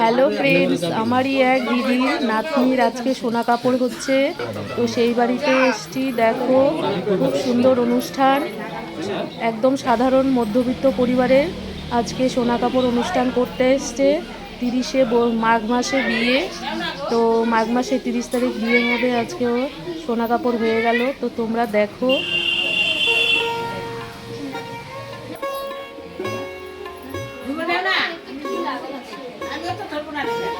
Hello friends আমারই এক দিদির নাতনির আজকে সোনা কাপড় হচ্ছে। তো সেই বাড়িতে এসছি, দেখো, খুব সুন্দর অনুষ্ঠান। একদম সাধারণ মধ্যবিত্ত পরিবারের আজকে সোনা কাপড় অনুষ্ঠান করতে এসছে। তিরিশে মাঘ মাসে বিয়ে। তো মাঘ মাসে তিরিশ তারিখ বিয়ে হবে, আজকেও সোনা কাপড় হয়ে গেল। তো তোমরা দেখো Okay.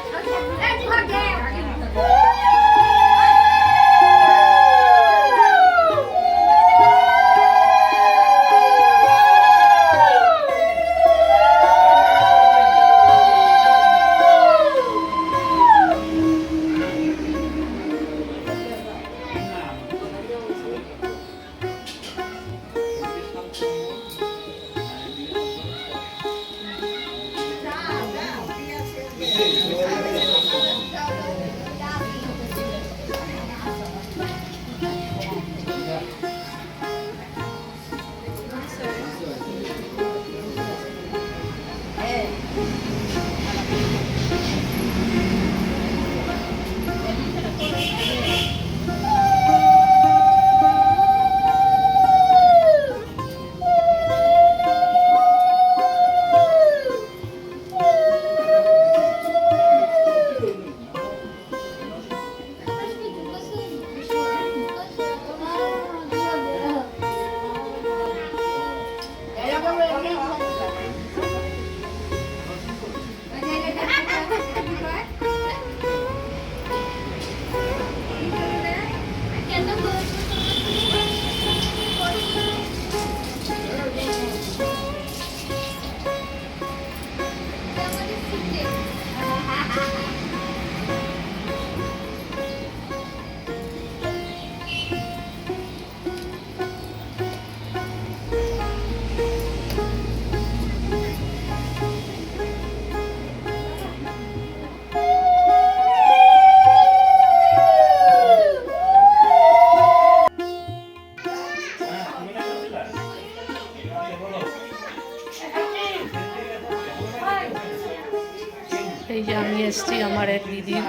এই যে আমি এসছি আমার এক দিদির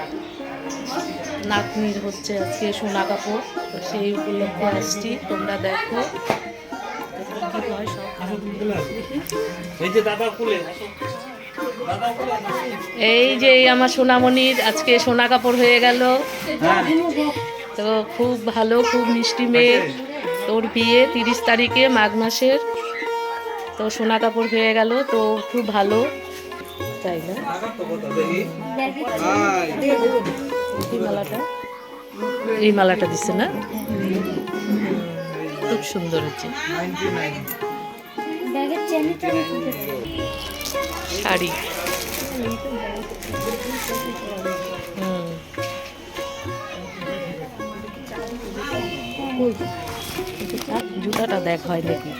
নাতনির হচ্ছে আজকে সোনা কাপড়। তো সেই উপলক্ষে আসছি তোমরা দেখো। এই যে আমার সোনামণির আজকে সোনা কাপড় হয়ে গেল। হ্যাঁ। তো খুব ভালো খুব মিষ্টি মেয়ে। তোর বিয়ে তিরিশ তারিখে মাঘ মাসের। তো সোনা কাপড় হয়ে গেল তো খুব ভালো। তাই না? এই মালাটা। এই মালাটা দিচ্ছে না? খুব সুন্দর হচ্ছে। শাড়ি। জুতাটা দেখ হয় নাকি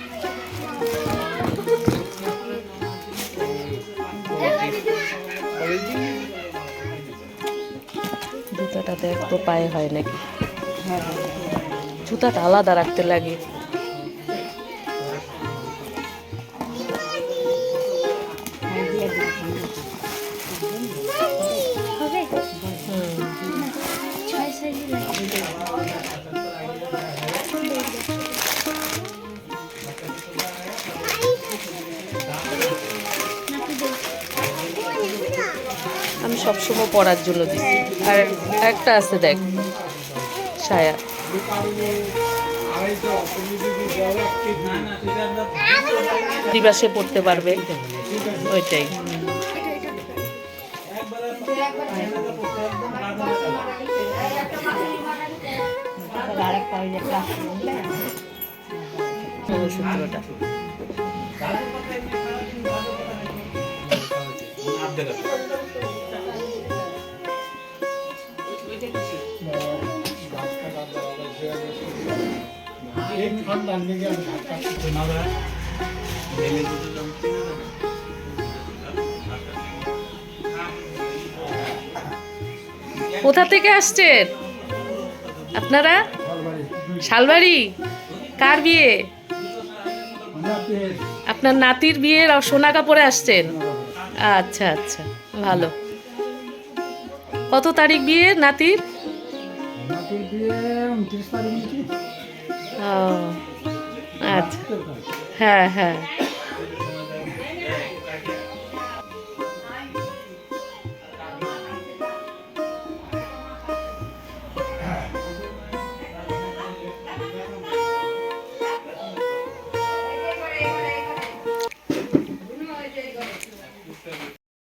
জুতাটা একটু পায়ে হয় নাকি? জুতাটা আলাদা রাখতে লাগে। সবসময় পরার জন্য দিচ্ছি আর একটা আছে দেখ ছায়া দিবাসে পড়তে পারবে ওইটাই। কোথা থেকে আসছেন? আপনারা? শালবাড়ি। কার বিয়ে? আপনার নাতির বিয়ের সোনা কাপড়ে আসছেন? আচ্ছা আচ্ছা ভালো। কত তারিখ বিয়ে নাতির? নাতির বিয়ে উনত্রিশ তারিখ আচ্ছা। হ্যাঁ হ্যাঁ।